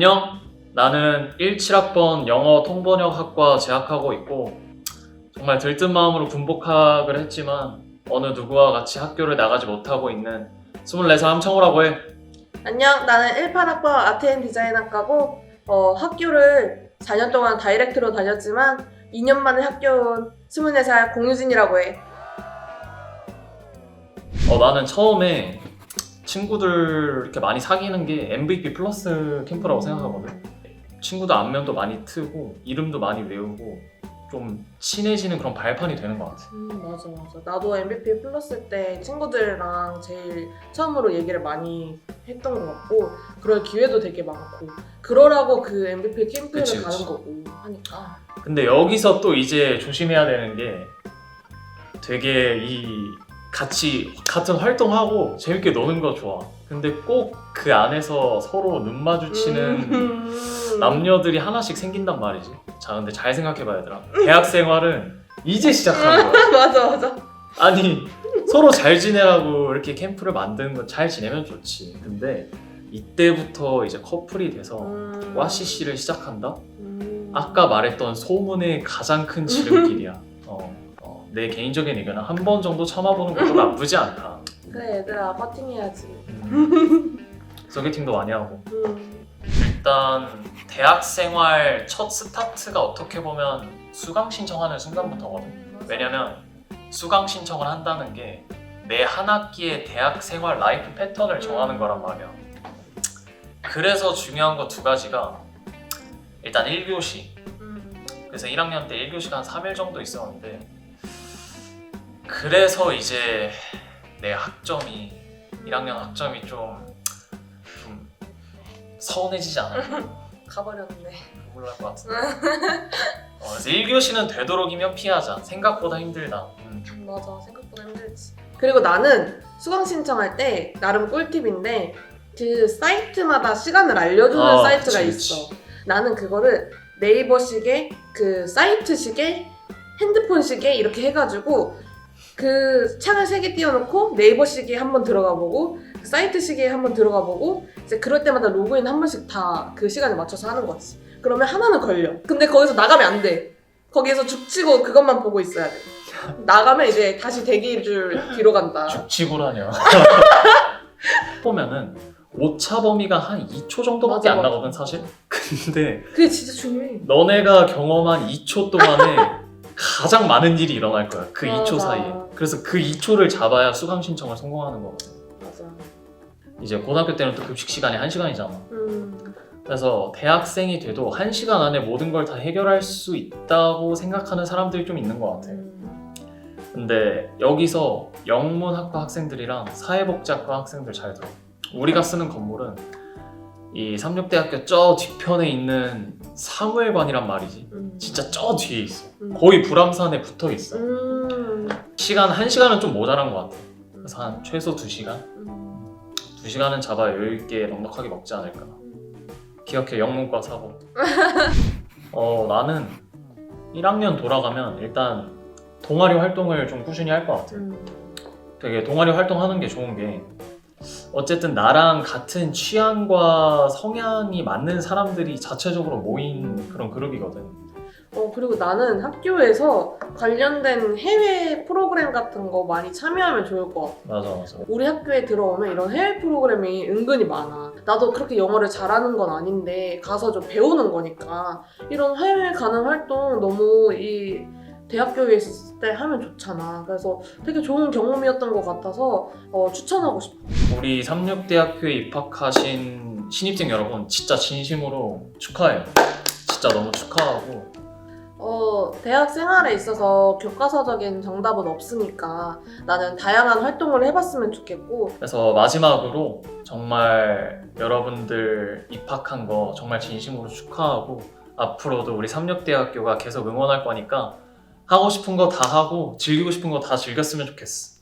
안녕. 나는 17학번 영어 통번역학과 재학하고 있고 정말 들뜬 마음으로 군복학을 했지만 어느 누구와 같이 학교를 나가지 못하고 있는 24살 함창호라고 해. 안녕, 나는 18학번 아트앤 디자인학과고 어, 학교를 4년 동안 다이렉트로 다녔지만 2년 만에 학교 온 24살 공유진이라고 해. 어, 나는 처음에 친구들 이렇게 많이 사귀는 게 MVP 플러스 캠프라고 생각하거든. 친구들 안면도 많이 트고 이름도 많이 외우고 좀 친해지는 그런 발판이 되는 것 같아. 음, 맞아, 맞아. 나도 MVP 플러스 때 친구들이랑 제일 처음으로 얘기를 많이 했던 것 같고 그럴 기회도 되게 많고 그러라고 그 MVP 캠프를 그치, 가는 그치. 거고 하니까 근데 여기서 또 이제 조심해야 되는 게 되게 이 같이 같은 활동하고 재밌게 노는 거 좋아. 근데 꼭 그 안에서 서로 눈 마주치는 음. 남녀들이 하나씩 생긴단 말이지. 자, 근데 잘 생각해봐 얘들아. 대학 생활은 이제 시작한 거야. 맞아, 맞아. 아니 서로 잘 지내라고 이렇게 캠프를 만드는 건 잘 지내면 좋지. 근데 이때부터 이제 커플이 돼서 음. 와시시를 시작한다. 음. 아까 말했던 소문의 가장 큰 지름길이야. 어, 어, 내 개인적인 의견은 한 번 정도 참아보는 것도 나쁘지 않다. 그래, 얘들아, 파팅해야지. 음, 소개팅도 많이 하고. 음. 일단 대학 생활 첫 스타트가 어떻게 보면 수강 신청하는 순간부터거든. 왜냐면 수강 신청을 한다는 게 내 한 학기의 대학 생활 라이프 패턴을 정하는 거란 말이야. 그래서 중요한 거 두 가지가 일단 1교시. 음. 그래서 1학년 때 1교시가 한 3일 정도 있었는데 그래서 이제 내 학점이 1학년 학점이 좀, 좀 서운해지지 않아? 가버렸네. 눈물 날것 같은데 어, 그래서 1교시는 되도록이면 피하자 생각보다 힘들다 음. 음, 맞아, 생각보다 힘들지. 그리고 나는 수강 신청할 때 나름 꿀팁인데 그 사이트마다 시간을 알려주는 아, 사이트가 그치, 있어. 나는 그거를 네이버식의 그 사이트식의 핸드폰식에 이렇게 해가지고 그 창을 세 개 띄워놓고 네이버식에 한 번 들어가 보고 그 사이트식에 한 번 들어가 보고 이제 그럴 때마다 로그인 한 번씩 다 그 시간에 맞춰서 하는 거지. 그러면 하나는 걸려. 근데 거기서 나가면 안 돼. 거기에서 죽치고 그것만 보고 있어야 돼. 나가면 이제 다시 대기줄 뒤로 간다. 죽치고라뇨 보면은 오차 범위가 한 2초 정도밖에 맞아, 안 맞아. 나거든 사실 근데 그게 진짜 중요해. 너네가 경험한 2초 동안에 가장 많은 일이 일어날 거야 그 맞아. 2초 사이에 그래서 그 2초를 잡아야 수강 신청을 성공하는 거거든 맞아. 이제 고등학교 때는 또 급식 시간이 1시간이잖아 음, 그래서 대학생이 돼도 1시간 안에 모든 걸 다 해결할 수 있다고 생각하는 사람들이 좀 있는 것 같아 음. 근데 여기서 영문학과 학생들이랑 사회복지학과 학생들 잘 들어. 우리가 쓰는 건물은 이 삼육대학교 저 뒤편에 있는 사무엘관이란 말이지. 음. 진짜 저 뒤에 있어. 음. 거의 불암산에 붙어 있어. 음. 시간 한 시간은 좀 모자란 것 같아. 그래서 한 최소 두 시간, 음. 두 시간은 잡아 여유 있게 넉넉하게 먹지 않을까. 기억해 영문과 사고. 어 나는 1학년 돌아가면 일단 동아리 활동을 좀 꾸준히 할 것 같아. 음. 되게 동아리 활동하는 게 좋은 게 어쨌든 나랑 같은 취향과 성향이 맞는 사람들이 자체적으로 모인 그런 그룹이거든. 어, 그리고 나는 학교에서 관련된 해외 프로그램 같은 거 많이 참여하면 좋을 것 같아. 맞아 맞아. 우리 학교에 들어오면 이런 해외 프로그램이 은근히 많아. 나도 그렇게 영어를 잘하는 건 아닌데 가서 좀 배우는 거니까 이런 해외 가는 활동 너무 이 대학교에 있을 때 하면 좋잖아. 그래서 되게 좋은 경험이었던 것 같아서 어, 추천하고 싶어. 우리 삼육대학교에 입학하신 신입생 여러분 진짜 진심으로 축하해요. 진짜 너무 축하하고 어, 대학 생활에 있어서 교과서적인 정답은 없으니까 나는 다양한 활동을 해봤으면 좋겠고 그래서 마지막으로 정말 여러분들 입학한 거 정말 진심으로 축하하고 앞으로도 우리 삼육대학교가 계속 응원할 거니까 하고 싶은 거 다 하고 즐기고 싶은 거 다 즐겼으면 좋겠어.